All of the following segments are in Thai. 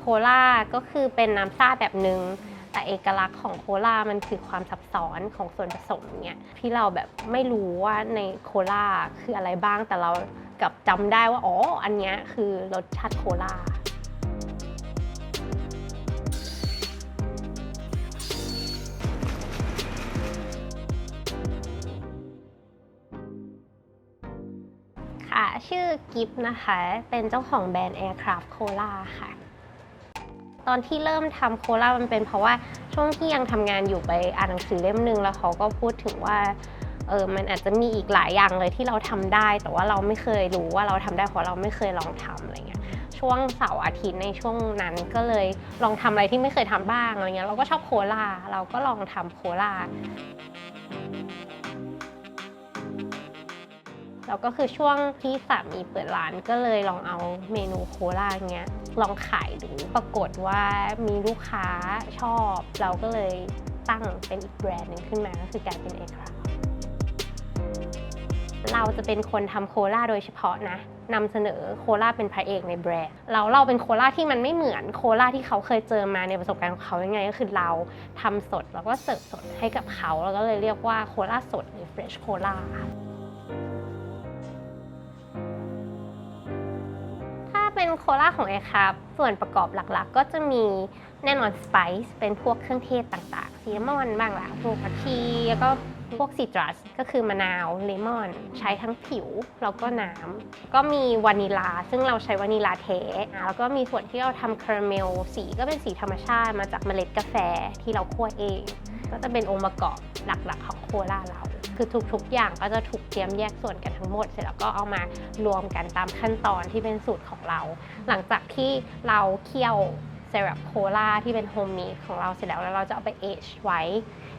โคลาก็คือเป็นน้ำซ่าแบบหนึ่งแต่เอกลักษณ์ของโคลามันคือความซับซ้อนของส่วนผสมเนี่ยที่เราแบบไม่รู้ว่าในโคลาคืออะไรบ้างแต่เรากับจำได้ว่าอ๋ออันนี้คือรสชาติโคลาค่ะ ชื่อกิฟนะคะ เป็นเจ้าของแบรนด์ Aircraft Cola ค่ะ ตอนที่เริ่มทำโคลามันเป็นเพราะว่าช่วงที่ยังทำงานอยู่ไปอ่านหนังสือเล่มหนึ่งแล้วเขาก็พูดถึงว่าเออมันอาจจะมีอีกหลายอย่างเลยที่เราทำได้ แต่ว่าเราไม่เคยรู้ว่าเราทำได้เพราะเราไม่เคยลองทำอะไรเงี้ยช่วงเสาร์อาทิตย์ในช่วงนั้นก็เลยลองทำอะไรที่ไม่เคยทำบ้างอะไรเงี้ยเราก็ชอบโคลาเราก็ลองทำโคลา แล้วก็คือช่วงที่สามีเปิดร้านก็เลยลองเอาเมนูโคลาเงี้ยลองขายดูปรากฏว่ามีลูกค้าชอบ เราก็เลยตั้งเป็นอีกแบรนด์หนึ่งขึ้นมาก็คือกลารเป็นเอกลักษณ์เราจะเป็นคนทำโคลาโดยเฉพาะนะนำเสนอโคลาเป็นพระเอกในแบรนด์เราเราเป็นโคลาที่มันไม่เหมือนโคลาที่เขาเคยเจอมาในประสบการณ์ของเขายังไง ก็คือเราทำสดแล้วก็เสิร์ฟสดให้กับเขา แล้วก็เลยเรียกว่าโคลาสดหรือ fresh โคลา โคลาของเอครับส่วนประกอบหลักๆ ก็จะมีแน่นอนสไปซ์เป็นพวกเครื่องเทศต่างๆซีนามอนบ้างละพวกผักชีแล้วก็พวกซิตรัสก็คือมะนาวเลมอน ใช้ทั้งผิวแล้วก็น้ำก็มีวานิลา ซึ่งเราใช้วานิลาเทอะแล้วก็มีส่วนที่เราทำคาราเมลสีก็เป็นสีธรรมชาติมาจากเมล็ดกาแฟที่เราคั่วเอง ก็จะเป็นองค์ประกอบหลักๆของโคลาเรา คือทุกๆ อย่างก็จะถูกเตรียมแยกส่วนกันทั้งหมด เสร็จแล้วก็เอามารวมกันตามขั้นตอนที่เป็นสูตรของเรา หลังจากที่เราเคี่ยวเซรัปโคลาที่เป็นโฮมเมดของเราเสร็จแล้วแล้วเราจะเอาไปเอชไว้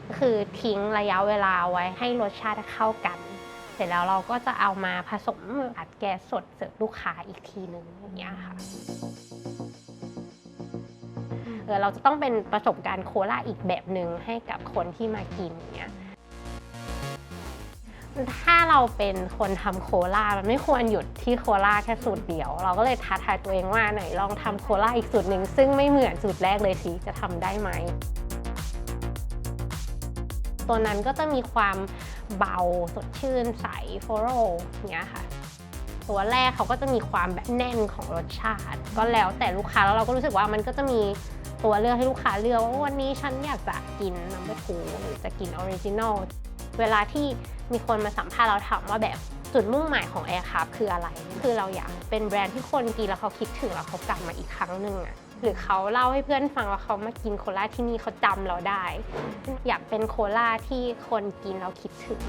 ก็คือทิ้งระยะเวลาไว้ให้รสชาติเข้ากัน เสร็จแล้วเราก็จะเอามาผสมอัดแก๊สสดเสิร์ฟลูกค้าอีกทีหนึ่งอย่างเงี้ยค่ะเออเราจะต้องเป็นประสบการณ์โคลาอีกแบบหนึ่งให้กับคนที่มากินอย่างเงี้ย ถ้าเราเป็นคนทำโคลามันไม่ควรหยุดที่โคลาแค่สูตรเดียว เราก็เลยท้าทายตัวเองว่าไหนลองทำโคลาอีกสูตรหนึ่งซึ่งไม่เหมือนสูตรแรกเลยสิจะทำได้ไหมตัวนั้นก็จะมีความเบาสดชื่นใสโฟโรเงี้ยค่ะตัวแรกเขาก็จะมีความแบบแน่นของรสชาติ ก็แล้วแต่ลูกค้าแล้วเราก็รู้สึกว่ามันก็จะมีตัวเลือกให้ลูกค้าเลือกว่าวันนี้ฉันอยากจะกินนัมเบทูหรือจะกินออริจินอล เวลาที่มีคนมาสัมภาษณ์เราถามว่าแบบจุดมุ่งหมายของแอร์ครับคืออะไร คือเราอยากเป็นแบรนด์ที่คนกินแล้วเขาคิดถึงแล้วเขากลับมาอีกครั้งหนึ่งอะหรือเขาเล่าให้เพื่อนฟังว่าเขามากินโคลาที่นี่เขาจำเราได้ อยากเป็นโคลาที่คนกินแล้วคิดถึง